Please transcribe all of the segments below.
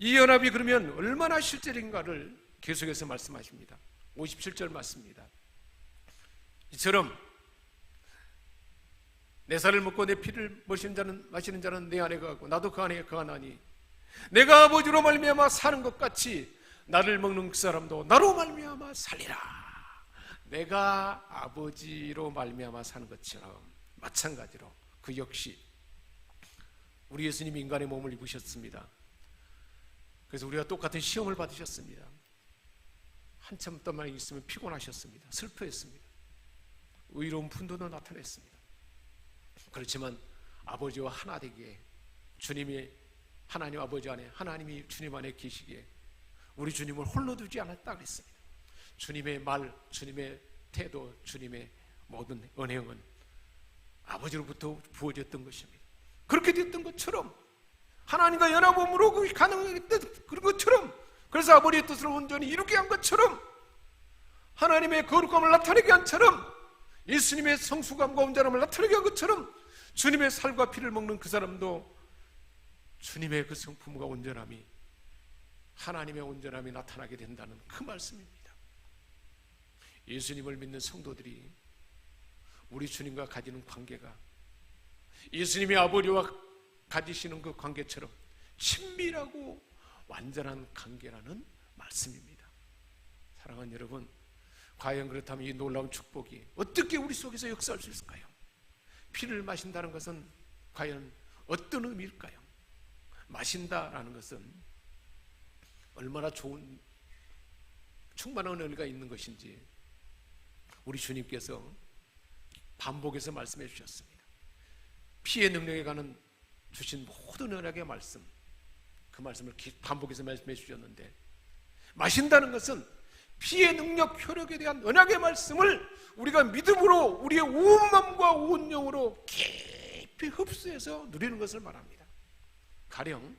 이 연합이 그러면 얼마나 실제인가를 계속해서 말씀하십니다. 57절 맞습니다. 이처럼 내 살을 먹고 내 피를 마시는 자는 마시는 자는 내 안에 거하고 나도 그 안에 거하나니 내가 아버지로 말미암아 사는 것 같이 나를 먹는 그 사람도 나로 말미암아 살리라. 내가 아버지로 말미암아 사는 것처럼 마찬가지로 그 역시 우리 예수님이 인간의 몸을 입으셨습니다. 그래서 우리가 똑같은 시험을 받으셨습니다. 한참 동안 있으면 피곤하셨습니다. 슬퍼했습니다. 의로운 분도도 나타냈습니다. 그렇지만 아버지와 하나 되기에 주님이 하나님 아버지 안에 하나님이 주님 안에 계시기에 우리 주님을 홀로 두지 않았다 그랬습니다. 주님의 말, 주님의 태도, 주님의 모든 은행은 아버지로부터 부어졌던 것입니다. 그렇게 됐던 것처럼 하나님과 연합함으로 그 가능했던 그런 것처럼 그래서 아버지의 뜻을 온전히 이루게 한 것처럼 하나님의 거룩함을 나타내게 한처럼 예수님의 성수감과 온전함을 나타내게 한 것처럼 주님의 살과 피를 먹는 그 사람도 주님의 그 성품과 온전함이 하나님의 온전함이 나타나게 된다는 그 말씀입니다. 예수님을 믿는 성도들이 우리 주님과 가지는 관계가 예수님의 아버지와 가지시는 그 관계처럼 친밀하고 완전한 관계라는 말씀입니다. 사랑하는 여러분, 과연 그렇다면 이 놀라운 축복이 어떻게 우리 속에서 역사할 수 있을까요? 피를 마신다는 것은 과연 어떤 의미일까요? 마신다라는 것은 얼마나 좋은 충만한 은혜가 있는 것인지 우리 주님께서 반복해서 말씀해 주셨습니다. 피의 능력에 관한 주신 모든 은혜의 말씀 그 말씀을 반복해서 말씀해 주셨는데 마신다는 것은 피의 능력 효력에 대한 언약의 말씀을 우리가 믿음으로 우리의 온 마음과 온 영으로 깊이 흡수해서 누리는 것을 말합니다. 가령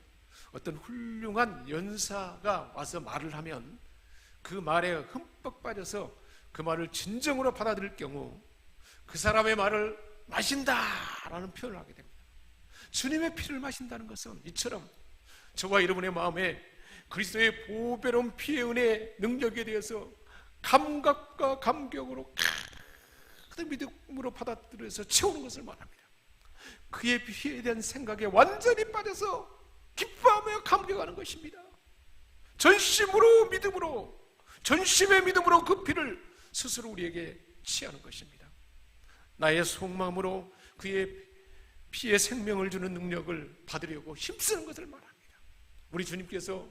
어떤 훌륭한 연사가 와서 말을 하면 그 말에 흠뻑 빠져서 그 말을 진정으로 받아들일 경우 그 사람의 말을 마신다라는 표현을 하게 됩니다. 주님의 피를 마신다는 것은 이처럼 저와 여러분의 마음에 그리스도의 보배로운 피의 은혜 능력에 대해서 감각과 감격으로 가득 믿음으로 받아들여서 채우는 것을 말합니다. 그의 피에 대한 생각에 완전히 빠져서 기뻐하며 감격하는 것입니다. 전심으로 믿음으로 전심의 믿음으로 그 피를 스스로 우리에게 취하는 것입니다. 나의 속마음으로 그의 피의 생명을 주는 능력을 받으려고 힘쓰는 것을 말합니다. 우리 주님께서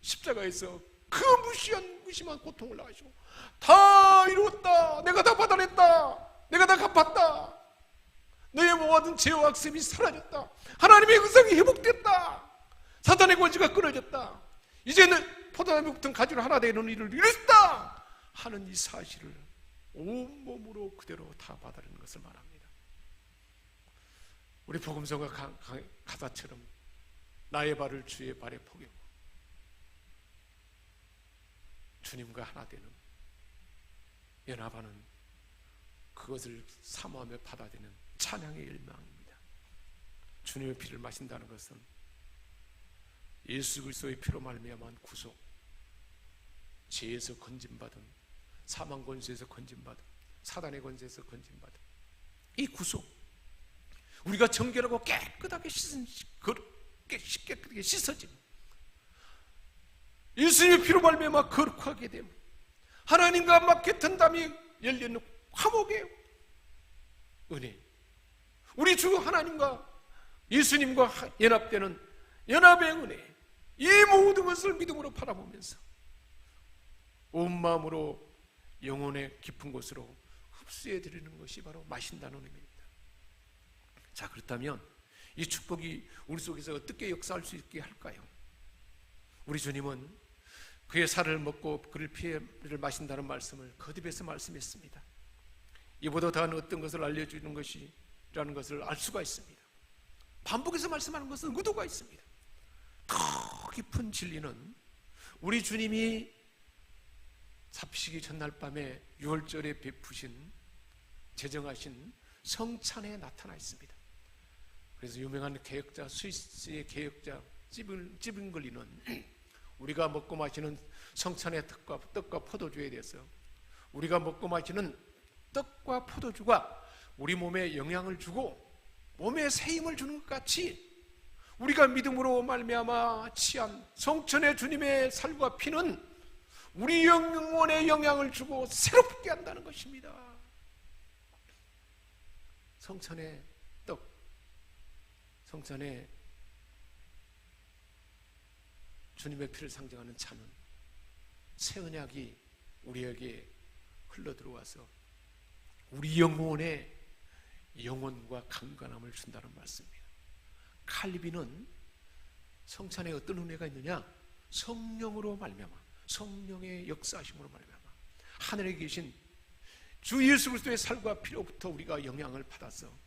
십자가에서 그 무시한 무심한 고통을 나가시고 다 이루었다. 내가 다 받아냈다. 내가 다 갚았다. 너의 모든 죄와 악습이 사라졌다. 하나님의 의성이 회복됐다. 사탄의 권세가 끊어졌다. 이제는 포도나무 붙은 가지로 하나 되는 일을 이뤘다. 하는 이 사실을 온몸으로 그대로 다 받아내는 것을 말합니다. 우리 복음서가 가사처럼 나의 발을 주의 발에 포개고 주님과 하나 되는 연합하는 그것을 사모하며 받아들이는 찬양의 일망입니다. 주님의 피를 마신다는 것은 예수 그리스도의 피로 말미암은 구속, 죄에서 건진받은 사망 권세에서 건진받은 사단의 권세에서 건진받은 이 구속 우리가 정결하고 깨끗하게 씻은 그렇게 깨끗하게 씻어짐 예수님의 피로 말미암아 거룩하게 됨 하나님과 맞게 든담이 열리는 화목의 은혜 우리 주 하나님과 예수님과 연합되는 연합의 은혜 이 모든 것을 믿음으로 바라보면서 온 마음으로 영혼의 깊은 곳으로 흡수해 드리는 것이 바로 마신다는 의미입니다. 자, 그렇다면 이 축복이 우리 속에서 어떻게 역사할 수 있게 할까요? 우리 주님은 그의 살을 먹고 그를 피를 마신다는 말씀을 거듭해서 말씀했습니다. 이보다 더한 어떤 것을 알려주는 것이라는 것을 알 수가 있습니다. 반복해서 말씀하는 것은 의도가 있습니다. 더 깊은 진리는 우리 주님이 삽시기 전날 밤에 6월절에 베푸신 제정하신 성찬에 나타나 있습니다. 그래서 유명한 개혁자 스위스의 개혁자 찌분, 찌분거리는 우리가 먹고 마시는 성찬의 떡과, 떡과 포도주에 대해서 우리가 먹고 마시는 떡과 포도주가 우리 몸에 영향을 주고 몸에 새 힘을 주는 것 같이 우리가 믿음으로 말미암아 취한 성천의 주님의 살과 피는 우리 영혼에 영향을 주고 새롭게 한다는 것입니다. 성천의 떡, 성천의 주님의 피를 상징하는 차는 새 언약이 우리에게 흘러 들어와서 우리 영혼에 영혼과 강건함을 준다는 말씀입니다. 칼비는 성찬에 어떤 은혜가 있느냐? 성령으로 말미암아 성령의 역사하심으로 말미암아 하늘에 계신 주 예수 그리스도의 살과 피로부터 우리가 영향을 받아서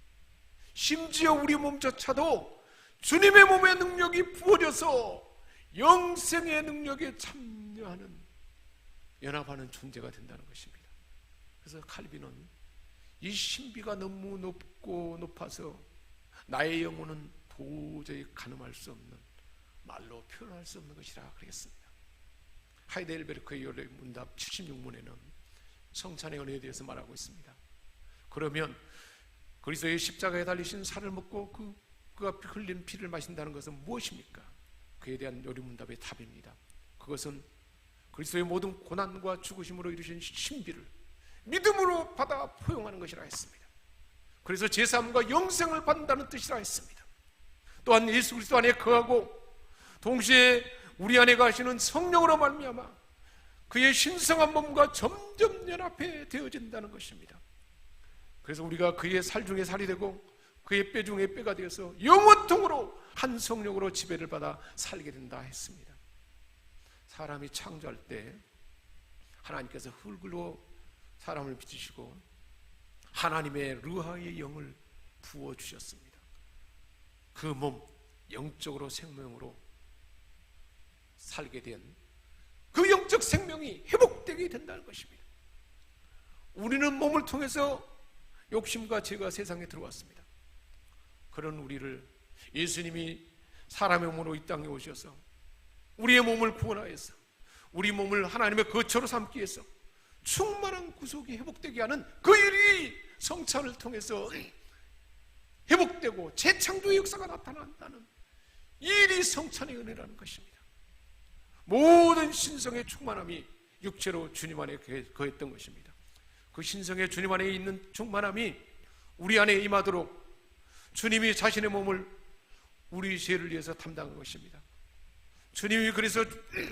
심지어 우리 몸조차도 주님의 몸의 능력이 부어져서 영생의 능력에 참여하는 연합하는 존재가 된다는 것입니다. 그래서 칼빈은 이 신비가 너무 높고 높아서 나의 영혼은 도저히 가늠할 수 없는 말로 표현할 수 없는 것이라 그랬습니다. 하이델베르크의 열의 문답 76문에는 성찬의 은혜에 대해서 말하고 있습니다. 그러면 그리스도의 십자가에 달리신 살을 먹고 그 그가 흘린 피를 마신다는 것은 무엇입니까? 그에 대한 요리문답의 답입니다. 그것은 그리스도의 모든 고난과 죽으심으로 이루신 신비를 믿음으로 받아 포용하는 것이라 했습니다. 그래서 제3과 영생을 받는다는 뜻이라 했습니다. 또한 예수 그리스도 안에 거하고 동시에 우리 안에 가시는 성령으로 말미암아 그의 신성한 몸과 점점 연합해 되어진다는 것입니다. 그래서 우리가 그의 살 중에 살이 되고 그의 뼈 중에 뼈가 되어서 영원통으로 한 성령으로 지배를 받아 살게 된다 했습니다. 사람이 창조할 때 하나님께서 흙으로 사람을 빚으시고 하나님의 르하의 영을 부어 주셨습니다. 그 몸 영적으로 생명으로 살게 된 그 영적 생명이 회복되게 된다는 것입니다. 우리는 몸을 통해서 욕심과 죄가 세상에 들어왔습니다. 그런 우리를 예수님이 사람의 몸으로 이 땅에 오셔서 우리의 몸을 구원하여서 우리 몸을 하나님의 거처로 삼기 위해서 충만한 구속이 회복되게 하는 그 일이 성찬을 통해서 회복되고 재창조의 역사가 나타난다는 이 일이 성찬의 은혜라는 것입니다. 모든 신성의 충만함이 육체로 주님 안에 거했던 것입니다. 그 신성의 주님 안에 있는 충만함이 우리 안에 임하도록 주님이 자신의 몸을 우리 죄를 위해서 담당한 것입니다. 주님이 그래서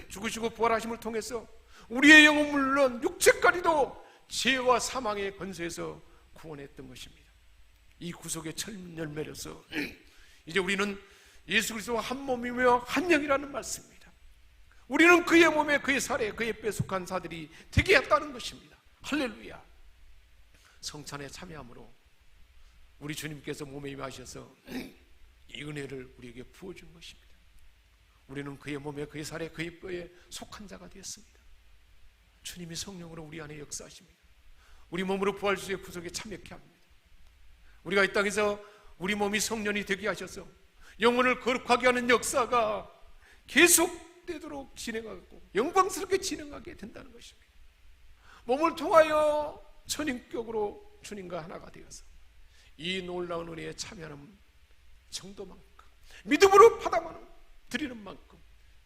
죽으시고 부활하심을 통해서 우리의 영혼 물론 육체까지도 죄와 사망의 권세에서 구원했던 것입니다. 이 구속의 첫 열매로서 이제 우리는 예수 그리스도와 한 몸이며 한 영이라는 말씀입니다. 우리는 그의 몸에 그의 살에 그의 뺏속한 사들이 되게 했다는 것입니다. 할렐루야. 성찬에 참여함으로 우리 주님께서 몸에 임하셔서 이 은혜를 우리에게 부어준 것입니다. 우리는 그의 몸에 그의 살에 그의 뼈에 속한 자가 되었습니다. 주님이 성령으로 우리 안에 역사하십니다. 우리 몸으로 부활주의 구속에 참여케 합니다. 우리가 이 땅에서 우리 몸이 성년이 되게 하셔서 영혼을 거룩하게 하는 역사가 계속 되도록 진행하고 영광스럽게 진행하게 된다는 것입니다. 몸을 통하여 천인격으로 주님과 하나가 되어서 이 놀라운 은혜에 참여하는 정도만큼 믿음으로 받아만 드리는 만큼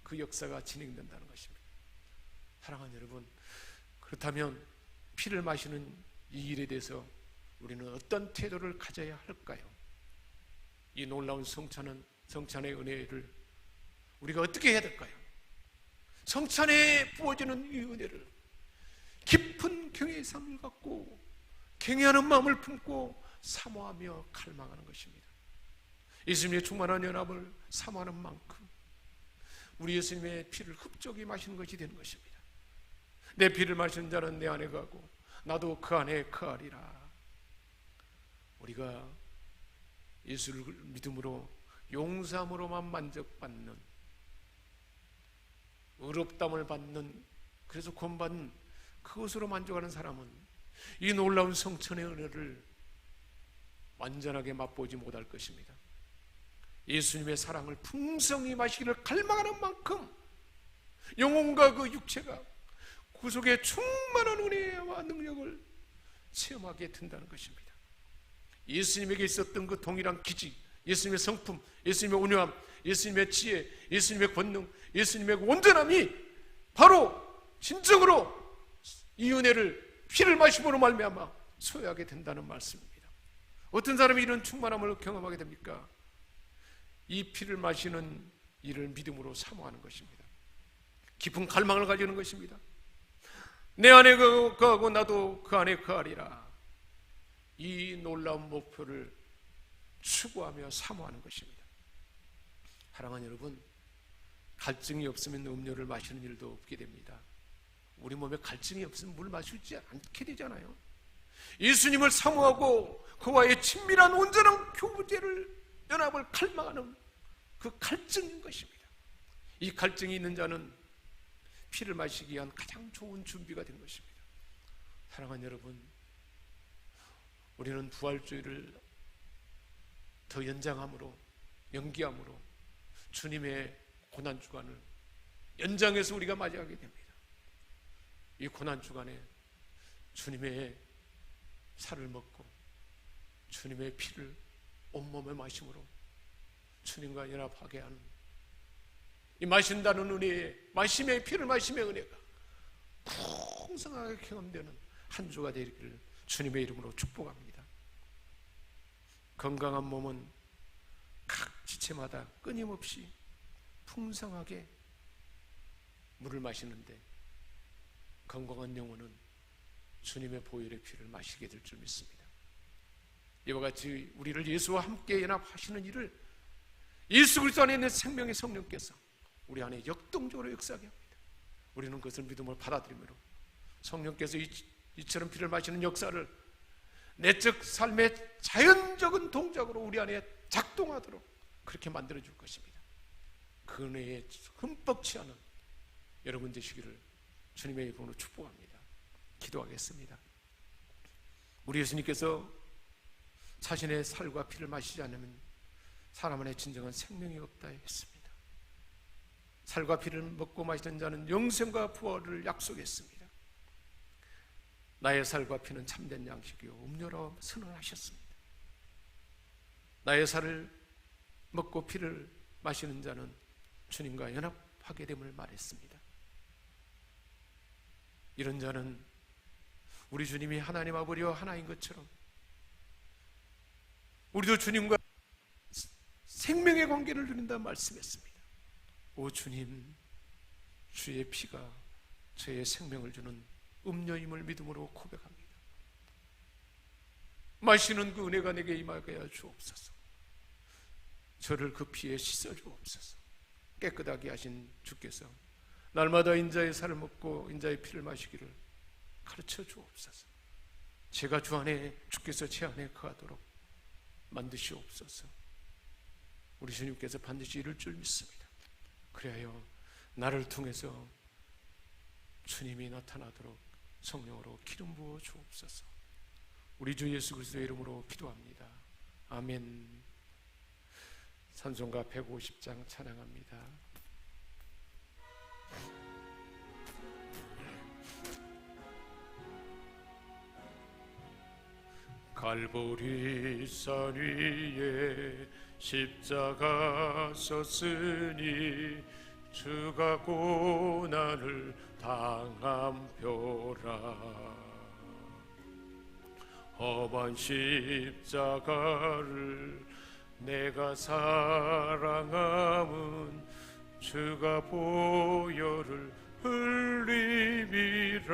그 역사가 진행된다는 것입니다. 사랑하는 여러분, 그렇다면 피를 마시는 이 일에 대해서 우리는 어떤 태도를 가져야 할까요? 이 놀라운 성찬은 성찬의 은혜를 우리가 어떻게 해야 될까요? 성찬에 부어지는 이 은혜를 깊은 경외의 삶을 갖고 경외하는 마음을 품고 사모하며 갈망하는 것입니다. 예수님의 충만한 연합을 사모하는 만큼 우리 예수님의 피를 흡족히 마시는 것이 되는 것입니다. 내 피를 마시는 자는 내 안에 가고 나도 그 안에 거하리라. 우리가 예수를 믿음으로 용삼으로만 만족받는 의롭담을 받는 그래서 구원받는 그것으로 만족하는 사람은 이 놀라운 성천의 은혜를 완전하게 맛보지 못할 것입니다. 예수님의 사랑을 풍성히 마시기를 갈망하는 만큼 영혼과 그 육체가 구속의 충만한 은혜와 능력을 체험하게 된다는 것입니다. 예수님에게 있었던 그 동일한 기지, 예수님의 성품, 예수님의 온유함, 예수님의 지혜, 예수님의 권능, 예수님의 온전함이 바로 진정으로 이 은혜를 피를 마심으로 말미암아 소유하게 된다는 말씀입니다. 어떤 사람이 이런 충만함을 경험하게 됩니까? 이 피를 마시는 이를 믿음으로 사모하는 것입니다. 깊은 갈망을 가지는 것입니다. 내 안에 그, 거하고 나도 그 안에 거하리라. 이 놀라운 목표를 추구하며 사모하는 것입니다. 사랑하는 여러분, 갈증이 없으면 음료를 마시는 일도 없게 됩니다. 우리 몸에 갈증이 없으면 물 마시지 않게 되잖아요. 예수님을 사모하고 그와의 친밀한 온전한 교제를 연합을 갈망하는 그 갈증인 것입니다. 이 갈증이 있는 자는 피를 마시기 위한 가장 좋은 준비가 된 것입니다. 사랑하는 여러분, 우리는 부활주의를 더 연장함으로, 연기함으로 주님의 고난 주간을 연장해서 우리가 맞이하게 됩니다. 이 고난 주간에 주님의 살을 먹고 주님의 피를 온몸에 마심으로 주님과 연합하게 하는 이 마신다는 은혜에 마심의 피를 마심의 은혜가 풍성하게 경험되는 한 주가 되기를 주님의 이름으로 축복합니다. 건강한 몸은 각 지체마다 끊임없이 풍성하게 물을 마시는데 건강한 영혼은 주님의 보혈의 피를 마시게 될 줄 믿습니다. 이와 같이 우리를 예수와 함께 연합하시는 일을 예수 그리스도 안에 있는 생명의 성령께서 우리 안에 역동적으로 역사하게 합니다. 우리는 그것을 믿음으로 받아들이므로 성령께서 이, 이처럼 피를 마시는 역사를 내적 삶의 자연적인 동작으로 우리 안에 작동하도록 그렇게 만들어 줄 것입니다. 그 은혜에 흠뻑 취하는 여러분 되시기를 주님의 이름으로 축복합니다. 기도하겠습니다. 우리 예수님께서 자신의 살과 피를 마시지 않으면 사람 안에 진정한 생명이 없다 했습니다. 살과 피를 먹고 마시는 자는 영생과 부활을 약속했습니다. 나의 살과 피는 참된 양식이요 음료로 선언하셨습니다. 나의 살을 먹고 피를 마시는 자는 주님과 연합하게 됨을 말했습니다. 이런 자는 우리 주님이 하나님 아버지와 하나인 것처럼 우리도 주님과 생명의 관계를 누린다 말씀했습니다. 오 주님, 주의 피가 저의 생명을 주는 음료임을 믿음으로 고백합니다. 마시는 그 은혜가 내게 임하게 주옵소서. 저를 그 피에 씻어 주옵소서. 깨끗하게 하신 주께서 날마다 인자의 살을 먹고 인자의 피를 마시기를 가르쳐 주옵소서. 제가 주 안에 주께서 제 안에 거하도록 만드시옵소서. 우리 주님께서 반드시 이룰 줄 믿습니다. 그래요. 나를 통해서 주님이 나타나도록 성령으로 기름 부어 주옵소서. 우리 주 예수 그리스도의 이름으로 기도합니다. 아멘. 산송가 150장 찬양합니다. 갈보리 산 위에 십자가 섰으니 주가 고난을 당한 표라. 험한 십자가를 내가 사랑함은 주가 보혈을 흘림이라.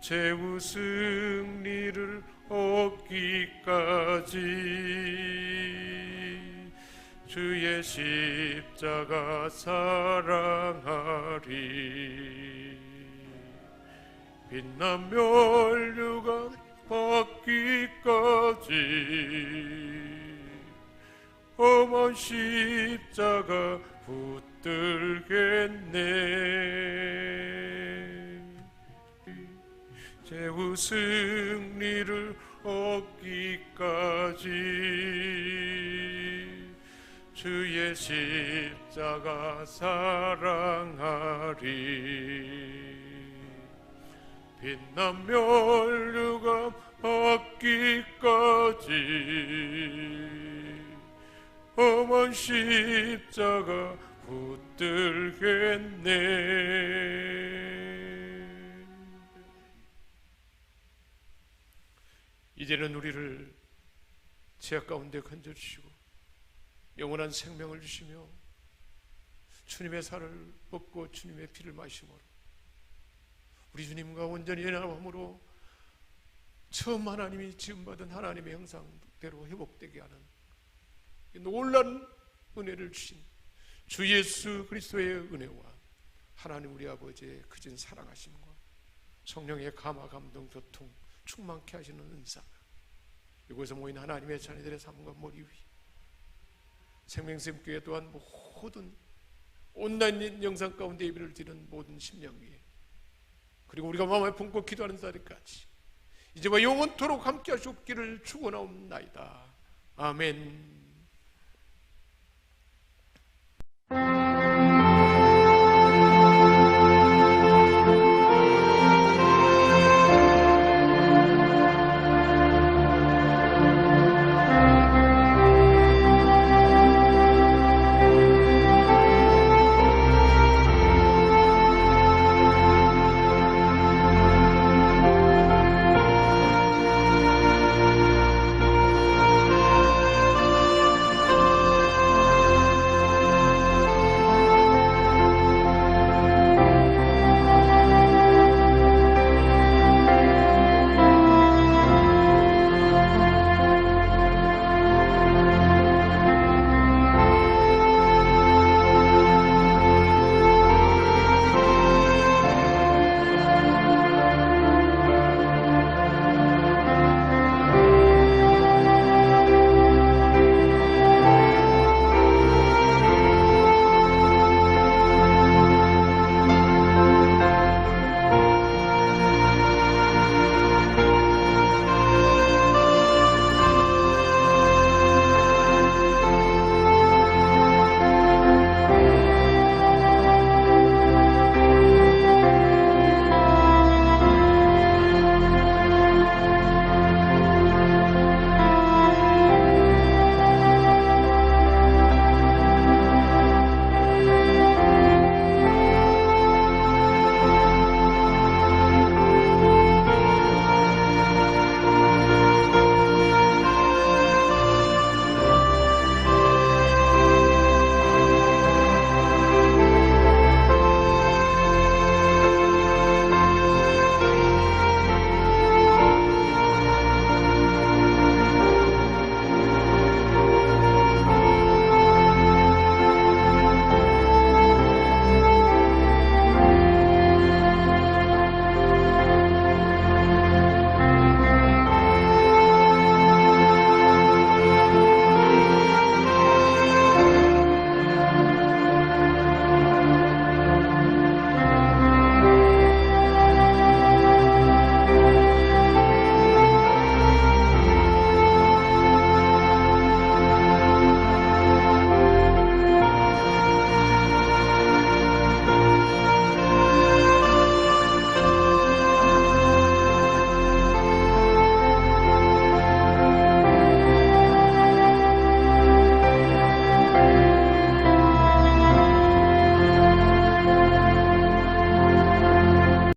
최후 승리를 얻기까지. 주의 십자가 사랑하리. 빛난 멸류가 받기까지 험한 십자가 붙들겠네. 최후 승리를 얻기까지 주의 십자가 사랑하리. 빛난 멸류관 받기까지 험한 십자가 붙들겠네. 이제는 우리를 죄악 가운데 건져주시고 영원한 생명을 주시며 주님의 살을 먹고 주님의 피를 마심으로 우리 주님과 온전히 연합함으로 처음 하나님이 지음받은 하나님의 형상대로 회복되게 하는 이 놀라운 은혜를 주신 주 예수 그리스도의 은혜와 하나님 우리 아버지의 크진 사랑하심과 성령의 감화 감동 교통 충만케 하시는 은사가 이곳에 모인 하나님의 자녀들의 삶과 머리 위 생명샘 교회 또한 모든 온라인 영상 가운데 예배를 드리는 모든 심령 위에 그리고 우리가 마음에 품고 기도하는 자리까지 이제와 영원토록 함께 하시옵기를 축원하옵나이다. 아멘 Thank you.